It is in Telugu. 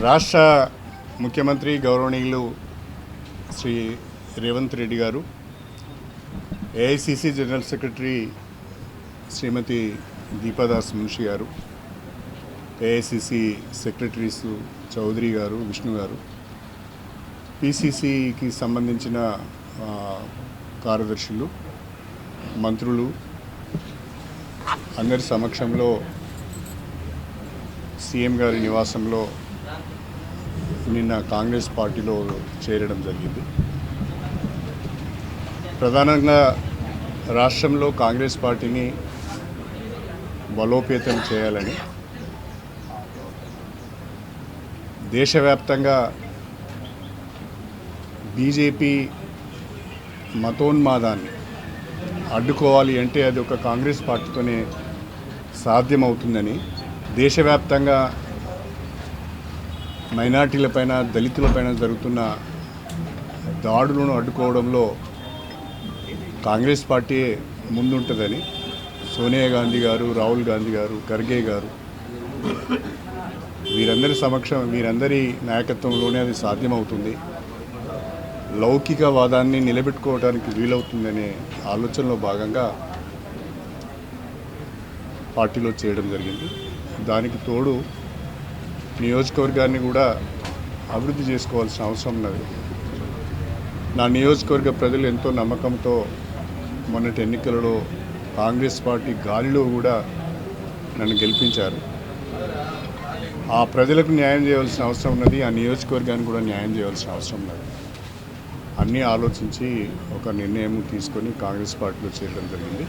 రాష్ట్ర ముఖ్యమంత్రి గౌరవనీయులు Shri Revanth Reddy garu AICC general secretary Shrimati Deepa Das Munshi garu AICC secretaries Chowdary గారు విష్ణు గారు పిసిసికి సంబంధించిన కార్యదర్శులు మంత్రులు అందరి సమక్షంలో సీఎం గారి నివాసంలో నిన్న కాంగ్రెస్ పార్టీలో చేరడం జరిగింది. ప్రధానంగా రాష్ట్రంలో కాంగ్రెస్ పార్టీని బలోపేతం చేయాలని దేశవ్యాప్తంగా బీజేపీ మతోన్మాదాన్ని అడ్డుకోవాలి అంటే అది ఒక కాంగ్రెస్ పార్టీతోనే సాధ్యమవుతుందని దేశవ్యాప్తంగా మైనార్టీలపైన దళితులపైన జరుగుతున్న దాడులను అడ్డుకోవడంలో కాంగ్రెస్ పార్టీ ముందుంటుందని సోనియా గాంధీ గారు రాహుల్ గాంధీ గారు ఖర్గే గారు వీరందరి సమక్షం వీరందరి నాయకత్వంలోనే అది సాధ్యమవుతుంది. లౌకికవాదాన్ని నిలబెట్టుకోవడానికి వీలవుతుందనే ఆలోచనలో భాగంగా పార్టీలో చేయడం జరిగింది. దానికి తోడు నియోజకవర్గాన్ని కూడా అభివృద్ధి చేసుకోవాల్సిన అవసరం ఉన్నది. నా నియోజకవర్గ ప్రజలు ఎంతో నమ్మకంతో మొన్నటి ఎన్నికలలో కాంగ్రెస్ పార్టీ గాలిలో కూడా నన్ను గెలిపించారు. ఆ ప్రజలకు న్యాయం చేయవలసిన అవసరం ఉన్నది ఆ నియోజకవర్గానికి కూడా న్యాయం చేయవలసిన అవసరం ఉన్నది. అన్నీ ఆలోచించి ఒక నిర్ణయం తీసుకొని కాంగ్రెస్ పార్టీలో చేరడం జరిగింది.